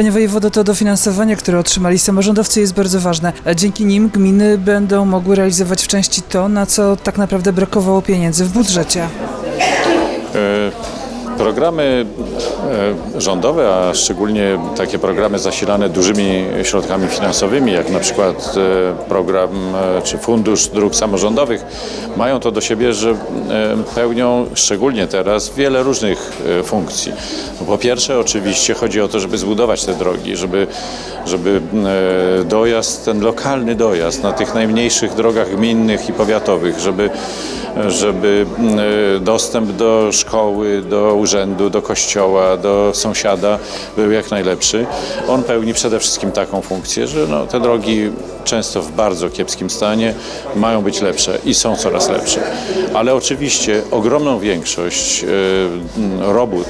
Panie wojewodo, to dofinansowanie, które otrzymali samorządowcy jest bardzo ważne. Dzięki nim gminy będą mogły realizować w części to, na co tak naprawdę brakowało pieniędzy w budżecie. E, Programy e, rządowe, a szczególnie takie programy zasilane dużymi środkami finansowymi, jak na przykład e, program e, czy Fundusz Dróg Samorządowych, mają to do siebie, że pełnią szczególnie teraz wiele różnych funkcji. No, Po pierwsze, oczywiście chodzi o to, żeby zbudować te drogi, żeby, żeby e, dojazd, ten lokalny dojazd na tych najmniejszych drogach gminnych i powiatowych, żeby żeby mm, dostęp do szkoły, do urzędu, do kościoła, do sąsiada był jak najlepszy. On pełni przede wszystkim taką funkcję, że no, te drogi często w bardzo kiepskim stanie mają być lepsze i są coraz lepsze. Ale oczywiście ogromną większość e, robót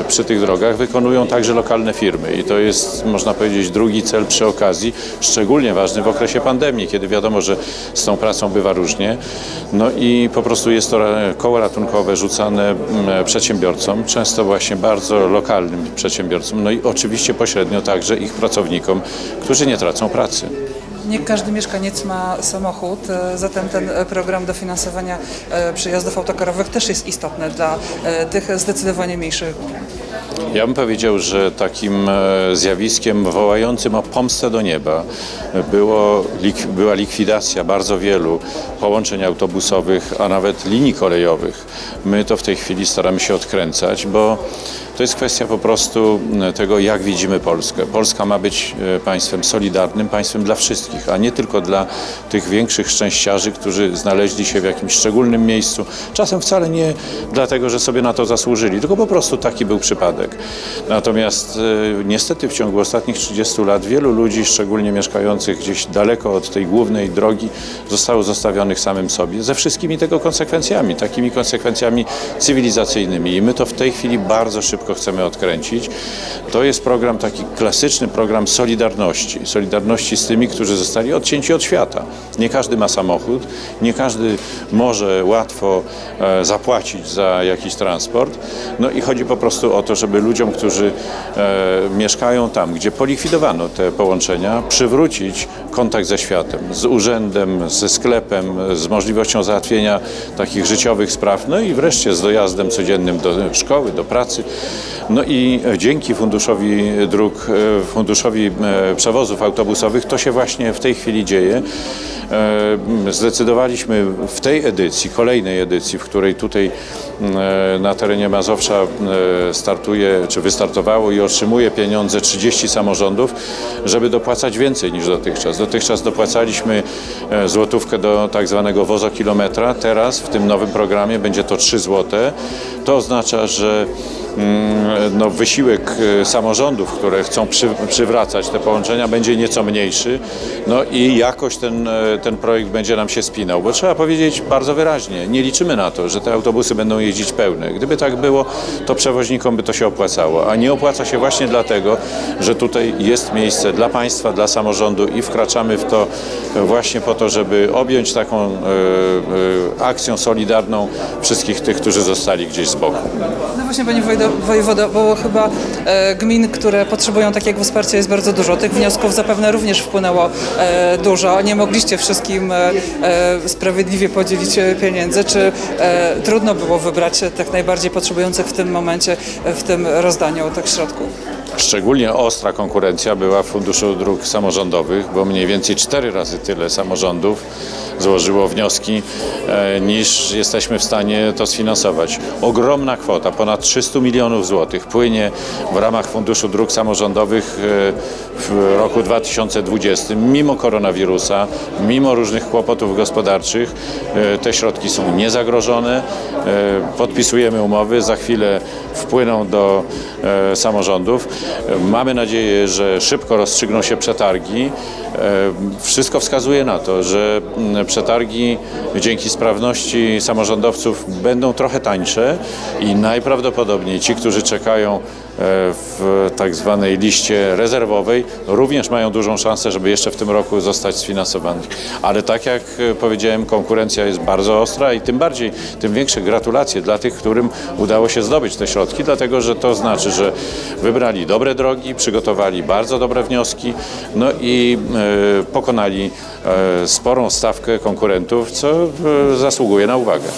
e, przy tych drogach wykonują także lokalne firmy i to jest można powiedzieć drugi cel przy okazji, szczególnie ważny w okresie pandemii, kiedy wiadomo, że z tą pracą bywa różnie. No i po prostu jest to koło ratunkowe rzucane przedsiębiorcom, często właśnie bardzo lokalnym przedsiębiorcom, no i oczywiście pośrednio także ich pracownikom, którzy nie tracą pracy. Nie każdy mieszkaniec ma samochód, e, zatem ten e, program dofinansowania e, przejazdów autokarowych też jest istotny dla tych zdecydowanie mniejszych gmin. Ja bym powiedział, że takim zjawiskiem wołającym o pomstę do nieba było, była likwidacja bardzo wielu połączeń autobusowych, a nawet linii kolejowych. My to w tej chwili staramy się odkręcać, bo to jest kwestia po prostu tego, jak widzimy Polskę. Polska ma być e, państwem solidarnym, państwem dla wszystkich, a nie tylko dla tych większych szczęściarzy, którzy znaleźli się w jakimś szczególnym miejscu. Czasem wcale nie dlatego, że sobie na to zasłużyli, tylko po prostu taki był przypadek. Natomiast e, niestety w ciągu ostatnich 30 lat wielu ludzi, szczególnie mieszkających gdzieś daleko od tej głównej drogi, zostało zostawionych samym sobie, ze wszystkimi tego konsekwencjami, takimi konsekwencjami cywilizacyjnymi. I my to w tej chwili bardzo szybko chcemy odkręcić. To jest program, taki klasyczny program Solidarności. Solidarności z tymi, którzy zostali odcięci od świata. Nie każdy ma samochód, nie każdy może łatwo e, zapłacić za jakiś transport. No i chodzi po prostu o to, żeby ludziom, którzy e, mieszkają tam, gdzie polikwidowano te połączenia, przywrócić kontakt ze światem, z urzędem, ze sklepem, z możliwością załatwienia takich życiowych spraw, no i wreszcie z dojazdem codziennym do szkoły, do pracy. No i dzięki Funduszowi Dróg, e, Funduszowi e, Przewozów Autobusowych to się właśnie w tej chwili dzieje. E, Zdecydowaliśmy w tej edycji, kolejnej edycji, w której tutaj na terenie Mazowsza startuje, czy wystartowało i otrzymuje pieniądze 30 samorządów, żeby dopłacać więcej niż dotychczas. Dotychczas dopłacaliśmy złotówkę do tak zwanego wozokilometra, teraz w tym nowym programie będzie to 3 złote. To oznacza, że no, wysiłek e, samorządów, które chcą przy, przywracać te połączenia, będzie nieco mniejszy. No i jakoś ten, e, ten projekt będzie nam się spinał, bo trzeba powiedzieć bardzo wyraźnie, nie liczymy na to, że te autobusy będą jeździć pełne. Gdyby tak było, to przewoźnikom by to się opłacało, a nie opłaca się właśnie dlatego, że tutaj jest miejsce dla państwa, dla samorządu i wkraczamy w to właśnie po to, żeby objąć taką e, akcją solidarną wszystkich tych, którzy zostali gdzieś z boku. No właśnie Panie wojdo- wojewodo, bo chyba e, gmin, które potrzebują takiego wsparcia jest bardzo dużo. Tych wniosków zapewne również wpłynęło e, dużo. Nie mogliście wszystkim e, sprawiedliwie podzielić pieniędzy. Czy trudno było wybrać tych najbardziej potrzebujących w tym momencie, w tym rozdaniu tych środków? Szczególnie ostra konkurencja była w Funduszu Dróg Samorządowych, bo mniej więcej cztery razy tyle samorządów złożyło wnioski e, niż jesteśmy w stanie to sfinansować. Ogromna kwota, ponad 300 milionów złotych płynie w ramach Funduszu Dróg Samorządowych e, w roku 2020. Mimo koronawirusa, mimo różnych kłopotów gospodarczych, e, te środki są niezagrożone. Podpisujemy umowy, za chwilę wpłyną do samorządów. Mamy nadzieję, że szybko rozstrzygną się przetargi. E, Wszystko wskazuje na to, że mm, przetargi dzięki sprawności samorządowców będą trochę tańsze i najprawdopodobniej ci, którzy czekają w tak zwanej liście rezerwowej, również mają dużą szansę, żeby jeszcze w tym roku zostać sfinansowani. Ale tak jak e, powiedziałem, konkurencja jest bardzo ostra i tym bardziej, tym większe gratulacje dla tych, którym udało się zdobyć te środki, dlatego że to znaczy, że wybrali dobre drogi, przygotowali bardzo dobre wnioski, no i e, pokonali e, sporą stawkę konkurentów, co zasługuje na uwagę.